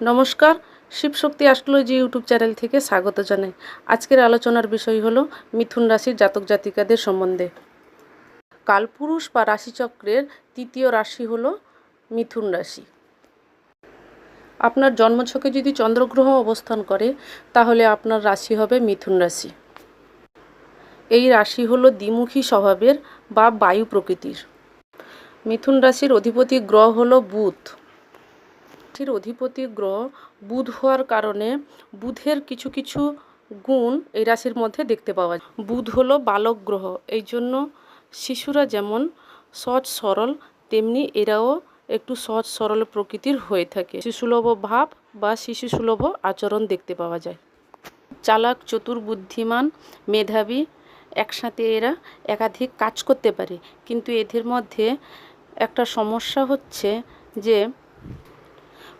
নমস্কার Shivshakti astrology YouTube channel থেকে স্বাগত জানাই। আজকের আলোচনার বিষয় হলো মিথুন রাশির জাতক জাতিকাদের সম্বন্ধে। কালপুরুষ বা রাশিচক্রের তৃতীয় রাশি হলো মিথুন রাশি। আপনার জন্মছকে যদি চন্দ্রগ্রহ অবস্থান করে, তাহলে আপনার রাশি হবে মিথুন রাশি। এই রাশি হলো দ্বিমুখী স্বভাবের বা বায়ু প্রকৃতির। মিথুন রাশির অধিপতি গ্রহ হলো বুধ। রাশির অধিপতি গ্রহ বুধ হওয়ার কারণে বুধের কিছু কিছু গুণ এই রাশির মধ্যে দেখতে পাওয়া যায়। বুধ হলো বালক গ্রহ, এই জন্য শিশুরা যেমন সহজ সরল, তেমনি এরাও একটু সহজ সরল প্রকৃতির হয়ে থাকে। শিশুলভ ভাব বা শিশুসুলভ আচরণ দেখতে পাওয়া যায়। চালাক, চতুর, বুদ্ধিমান, মেধাবী একসাথে এরা একাধিক কাজ করতে পারে। কিন্তু এদের মধ্যে একটা সমস্যা হচ্ছে যে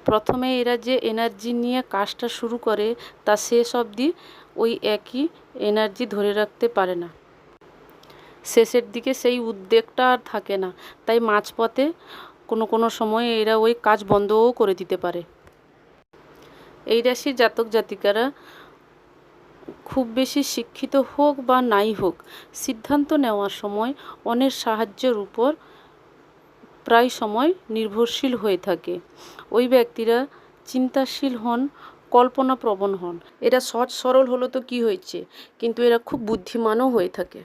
প্রথমে এরা যে এনার্জি নিয়ে কাজটা শুরু করে, তা শেষ অবধি ওই একই এনার্জি ধরে রাখতে পারে না। শেষের দিকে সেই উদ্বেগটা আর থাকে না। তাই মাঝপথে কোনো কোনো সময় এরা ওই কাজ বন্ধও করে দিতে পারে। এই রাশির জাতক জাতিকারা খুব বেশি শিক্ষিত হোক বা নাই হোক, সিদ্ধান্ত নেওয়ার সময় অনেক সাহায্যের উপর প্রায় সময় নির্ভরশীল হয়ে থাকে। ওই ব্যক্তিরা চিন্তাশীল হন, কল্পনাপ্রবণ হন। এরা সহজ সরল হলো তো কি হয়েছে? কিন্তু এরা খুব বুদ্ধিমানও হয়ে থাকে।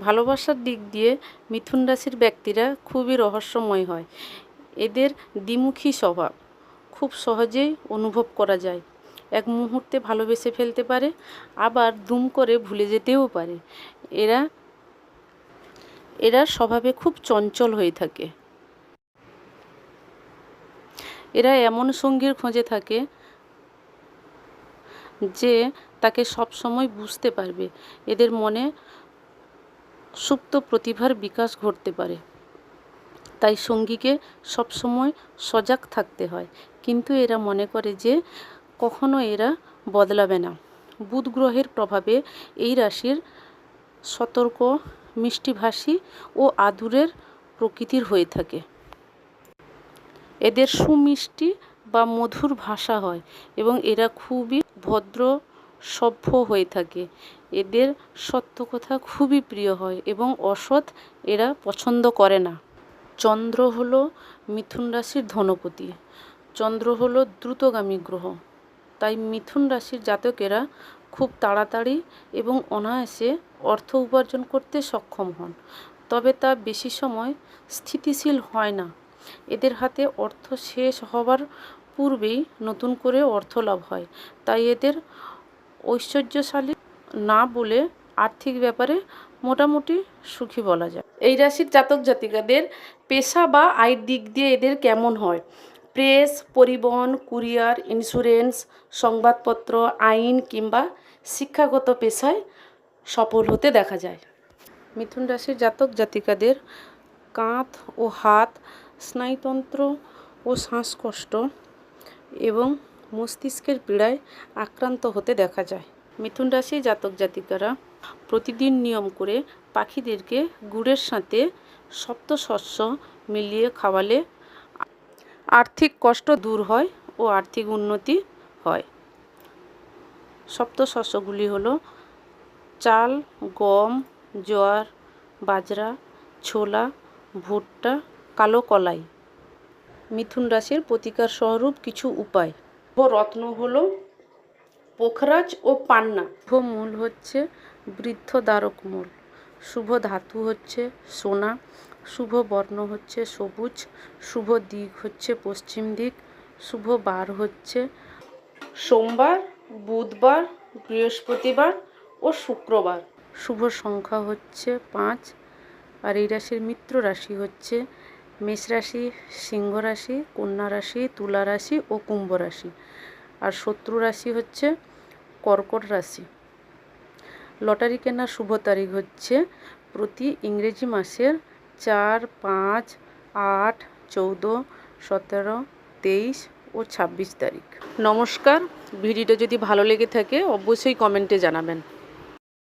ভালোবাসার দিক দিয়ে মিথুন রাশির ব্যক্তিরা খুবই রহস্যময় হয়। এদের দ্বিমুখী স্বভাব খুব সহজেই অনুভব করা যায়। এক মুহূর্তে ভালোবেসে ফেলতে পারে, আবার দুম করে ভুলে যেতেও পারে। এরা এরা স্বভাবে খুব চঞ্চল হয়ে থাকে। এরা এমন সঙ্গীর খোঁজে থাকে যে তাকে সব সময় বুঝতে পারবে। এদের মনে সুপ্ত প্রতিভার বিকাশ ঘটতে পারে। তাই সঙ্গীকে সবসময় সজাগ থাকতে হয়। কিন্তু এরা মনে করে যে কখনো এরা বদলাবে না। বুধ গ্রহের প্রভাবে এই রাশির সতর্ক, মিষ্টিভাষী ও আদুরের প্রকৃতির হয়ে থাকে। এদের সুমিষ্টি বা মধুর ভাষা হয় এবং এরা খুবই ভদ্র, সভ্য হয়ে থাকে। এদের সত্য কথা খুবই প্রিয় হয় এবং অসৎ এরা পছন্দ করে না। চন্দ্র হল মিথুন রাশির ধনপতি। চন্দ্র হল দ্রুতগামী গ্রহ। তাই মিথুন রাশির জাতকেরা খুব তাড়াতাড়ি এবং অনায়াসে অর্থ উপার্জন করতে সক্ষম হন। তবে তা বেশি সময় স্থিতিশীল হয় না। এদের হাতে অর্থ শেষ হবার পূর্বেই নতুন করে অর্থ লাভ হয়। তাই এদের ঐশ্বর্যশালী না বলে আর্থিক ব্যাপারে মোটামুটি সুখী বলা যায়। এই রাশির জাতক জাতিকাদের পেশা বা আয়ের দিক দিয়ে এদের কেমন হয়? প্রেস, পরিবহন, কুরিয়ার, ইন্স্যুরেন্স, সংবাদপত্র, আইন কিংবা শিক্ষাগত পেশায় সফল হতে দেখা যায়। মিথুন রাশির জাতক জাতিকাদের কাঁধ ও হাত স্নায়ুতন্ত্র ও শ্বাসকষ্ট এবং মস্তিষ্কের পীড়ায় আক্রান্ত হতে দেখা যায়। মিথুন রাশি জাতক জাতিকারা প্রতিদিন নিয়ম করে পাখিদেরকে গুড়ের সাথে সপ্তশস্য মিলিয়ে খাওয়ালে আর্থিক কষ্ট দূর হয় ও আর্থিক উন্নতি হয়। সপ্তশস্যগুলি হলো চাল, গম, জোয়ার, বাজরা, ছোলা, ভুট্টা কালো কলাই। মিথুন রাশির প্রতিকার স্বরূপ কিছু উপায়। রত্ন হলো পোখরাজ ও পান্না। শুভ মূল হচ্ছে বৃদ্ধ দ্বারক মূল। শুভ ধাতু হচ্ছে সোনা। শুভ বর্ণ হচ্ছে সবুজ। শুভ দিক হচ্ছে পশ্চিম দিক। শুভ বার হচ্ছে সোমবার, বুধবার, বৃহস্পতিবার ও শুক্রবার। শুভ সংখ্যা হচ্ছে পাঁচ। আর এই রাশির মিত্র রাশি হচ্ছে মেষ রাশি, সিংহ রাশি, কন্যা রাশি, তুলা রাশি ও কুম্ভ রাশি। আর শত্রু রাশি হচ্ছে কর্কট রাশি। লটারি কেনার শুভ তারিখ হচ্ছে প্রতি ইংরেজি মাসের চার, পাঁচ, আট, চৌদ্দ, সতেরো, তেইশ ও ছাব্বিশ তারিখ। নমস্কার, ভিডিওটা যদি ভালো লেগে থাকে অবশ্যই কমেন্টে জানাবেন।